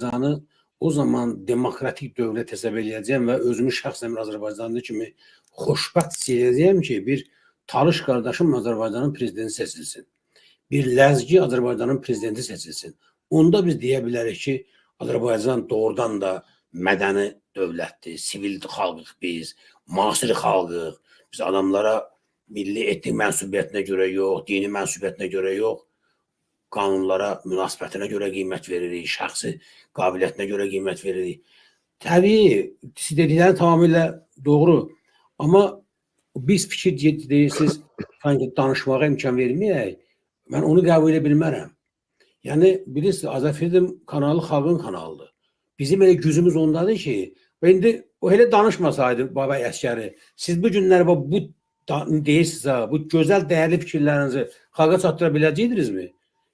Azərbaycanı o zaman demokratik dövlət hesab edəcəm və özümü şəxsən bir Azərbaycanlı kimi xoşbəxt hiss ki, bir Talış qardaşım Azərbaycanın prezidenti seçilsin. Bir Ləzgi Azərbaycanın prezidenti seçilsin. Onda biz deyə bilərik ki, Azərbaycan doğrudan da mədəni dövlətdir, sivil xalqıq biz, müasir xalqıq. Biz adamlara milli etnik mənsubiyyətinə görə yox, dini mənsubiyyətinə görə yox, qanunlara münasibətinə görə qiymət veririk, şəxsi qabiliyyətinə görə qiymət veririk. Təbii, siz dedikləri tamamilə doğru. Amma biz fikir de- deyirsiniz, sanki danışmağa imkan verməyək. Mən onu qəbul edə bilmərəm. Yəni bilirsiniz, Azərfilm kanalı xalqın kanalıdır. Bizim elə gücümüz ondadır ki, və indi o elə danışmasaydı Babay Əskəri, siz bu günlər bu, bu da- deyirsiniz ha, bu gözəl dəyərli fikirlərinizi xalqa çatdıra biləcəkdinizmi?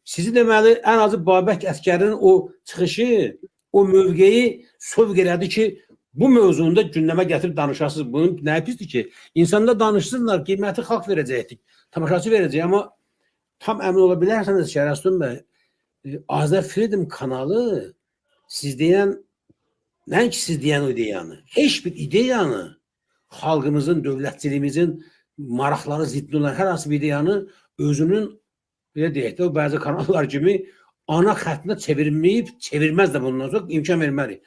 Sizi deməli ən azı Babək Əskərinin o çıxışı, o mövqeyi sövq elədi ki, bu mövzunda gündəmə gətirib danışasınız. Bunun nə pisdir ki, insanda danışsınlar, qiyməti xalq verəcəkdik, tamaşaçı verəcək, amma tam əmin ola bilərsiniz Şərəstun bəy, e, Azər Freedom kanalı siz deyən nəinki siz deyən o ideyanı, heç bir ideyanı xalqımızın, dövlətçiliyimizin maraqları ziddi olan hər hansı bir ideyanı özünün belə deyək də o bəzi kanallar kimi ana xəttinə çevirməyib, çevirməz də bundan sonra imkan vermərik.